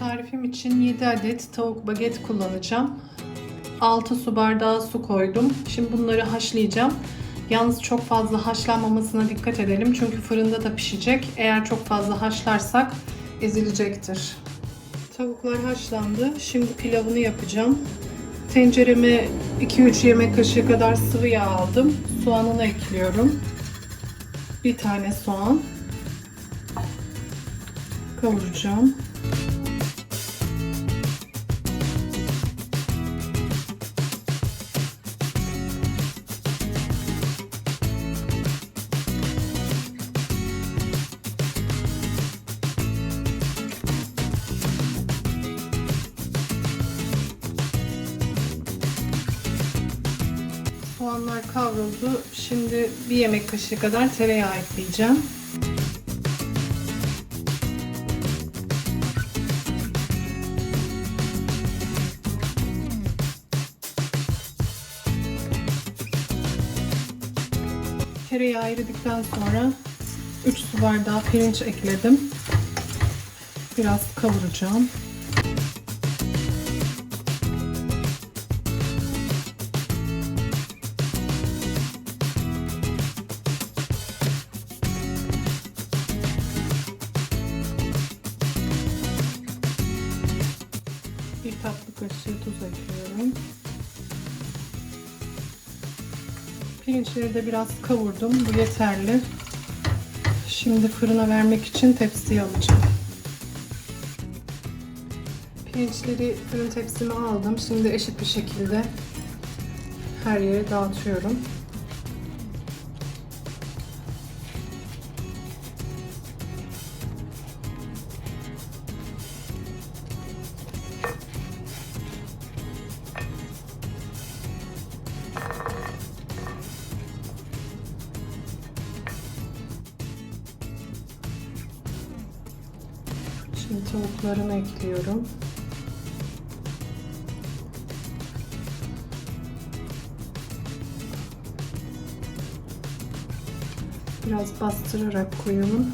Tarifim için 7 adet tavuk baget kullanacağım. 6 su bardağı su koydum. Şimdi bunları haşlayacağım. Yalnız çok fazla haşlanmamasına dikkat edelim. Çünkü fırında da pişecek. Eğer çok fazla haşlarsak ezilecektir. Tavuklar haşlandı. Şimdi pilavını yapacağım. Tencereme 2-3 yemek kaşığı kadar sıvı yağ aldım. Soğanını ekliyorum. Bir tane soğan. Kavuracağım. Soğanlar kavruldu. Şimdi bir yemek kaşığı kadar tereyağı ekleyeceğim. Tereyağı eridikten sonra 3 su bardağı pirinç ekledim. Biraz kavuracağım. Kaşığı tuz ekliyorum. Pirinçleri de biraz kavurdum. Bu yeterli. Şimdi fırına vermek için tepsiye alacağım. Pirinçleri fırın tepsime aldım. Şimdi eşit bir şekilde her yere dağıtıyorum. Şimdi tavuklarını ekliyorum. Biraz bastırarak koyalım.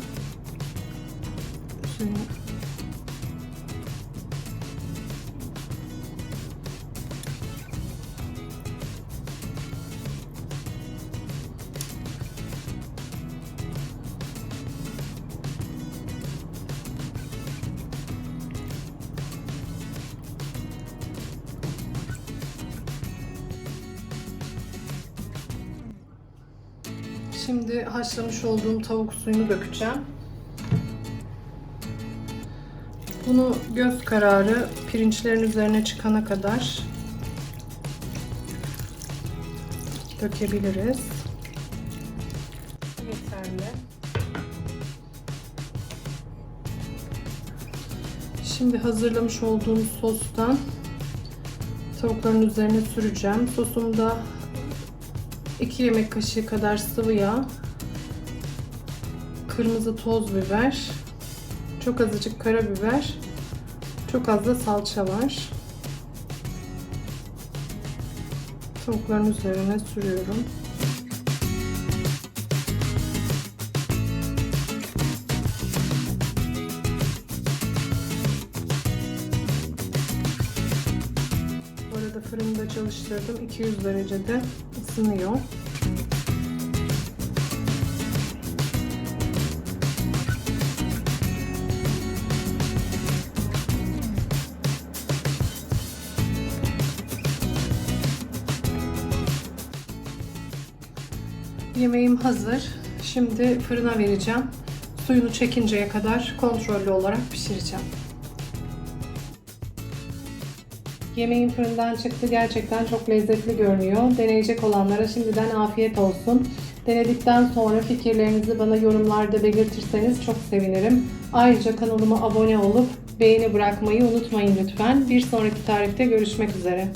Şimdi haşlamış olduğum tavuk suyunu dökeceğim. Bunu göz kararı pirinçlerin üzerine çıkana kadar dökebiliriz. Yeterli. Şimdi hazırlamış olduğum sostan tavukların üzerine süreceğim. Sosumda 2 yemek kaşığı kadar sıvı yağ, kırmızı toz biber, çok azıcık karabiber, çok az da salça var. Tavukların üzerine sürüyorum. Çalıştırdım. 200 derecede ısınıyor. Yemeğim hazır. Şimdi fırına vereceğim. Suyunu çekinceye kadar kontrollü olarak pişireceğim. Yemeğim fırından çıktı. Gerçekten çok lezzetli görünüyor. Deneyecek olanlara şimdiden afiyet olsun. Denedikten sonra fikirlerinizi bana yorumlarda belirtirseniz çok sevinirim. Ayrıca kanalıma abone olup beğeni bırakmayı unutmayın lütfen. Bir sonraki tarifte görüşmek üzere.